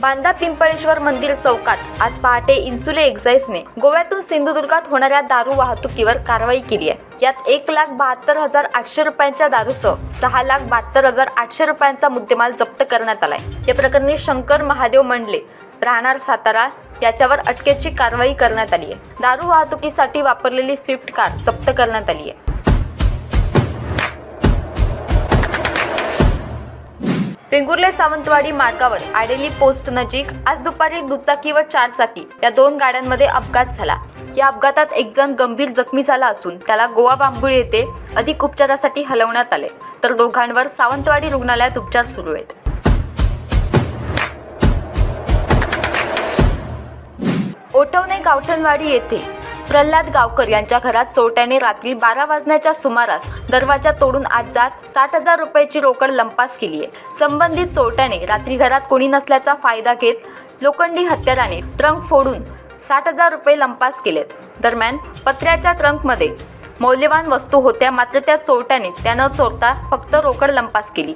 बांदा पिंपळेश्वर मंदिर चौकात आज पहाटे इन्सुले एक्साईजने गोव्यातून सिंधुदुर्गात होणाऱ्या दारू वाहतुकीवर कारवाई केली आहे. यात एक लाख बहात्तर हजार आठशे रुपयांच्या दारूसह सहा लाख बहात्तर हजार आठशे रुपयांचा मुद्देमाल जप्त करण्यात आलाय. या प्रकरणी शंकर महादेव मंडले राहणार सातारा याच्यावर अटकेची कारवाई करण्यात आली आहे. दारू वाहतुकीसाठी वापरलेली स्विफ्ट कार जप्त करण्यात आली आहे. वेंगुर्ले सावंतवाडी मार्गावर आडेली पोस्ट नजीक आज दुपारी दुचाकी व चारचाकी या दोन गाड्यांमध्ये अपघात झाला. या अपघातात एक जण गंभीर जखमी झाला असून त्याला गोवा बांबुळी येथे अधिक उपचारासाठी हलवण्यात आले. तर दोघांवर सावंतवाडी रुग्णालयात उपचार सुरू आहेत. ओटवणे गावठणवाडी येथे प्रल्हाद गावकर यांच्या घरात चोरट्याने रात्री बारा वाजण्याच्या सुमारास दरवाजा तोडून आत जात साठ हजार रुपयाची रोकड लंपास केली आहे. संबंधित चोरट्याने रात्री घरात कोणी नसल्याचा फायदा घेत लोखंडी हत्याराने ट्रंक फोडून साठ हजार रुपये लंपास केलेत. दरम्यान पत्र्याच्या ट्रंकमध्ये मौल्यवान वस्तू होत्या मात्र त्या चोरट्याने त्या न चोरता फक्त रोकड लंपास केली.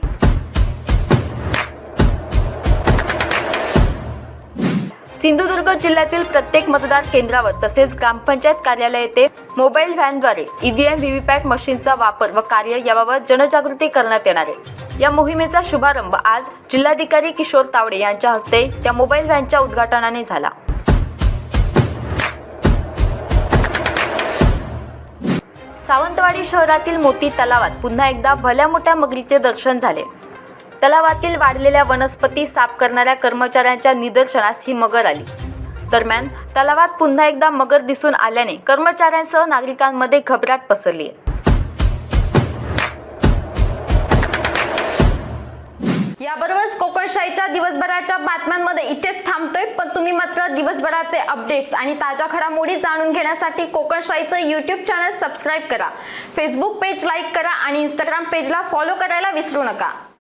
सिंधुदुर्ग जिल्ह्यातील प्रत्येक मतदार केंद्रावर तसेच ग्रामपंचायत कार्यालय येथे मोबाईल व्हॅनद्वारे ईव्हीएम व्हीव्हीपॅट मशीनचा वापर व कार्य याबाबत जनजागृती करण्यात येणार आहे. या मोहिमेचा शुभारंभ आज जिल्हाधिकारी किशोर तावडे यांच्या हस्ते त्या मोबाईल व्हॅनच्या उद्घाटनाने झाला. सावंतवाडी शहरातील मोती तलावात पुन्हा एकदा भल्या मोठ्या मगरीचे दर्शन झाले. तलावातील वाढलेल्या वनस्पती साफ करणाऱ्या कर्मचाऱ्यांच्या निदर्शनास ही मगर आली. दरम्यान तलावात पुन्हा एकदा मगर दिसून आल्याने कर्मचाऱ्यांसह नागरिकांमध्ये घबराट पसरली आहे. याबरोबरच कोकणशाहीच्या दिवसभराच्या बातम्यांमध्ये इथेच थांबतोय पण तुम्ही मात्र दिवसभराचे अपडेट्स आणि ताज्या घडामोडी जाणून घेण्यासाठी कोकणशाहीचं यूट्यूब चॅनल सबस्क्राईब करा. फेसबुक पेज लाईक करा आणि इंस्टाग्राम पेजला फॉलो करायला विसरू नका.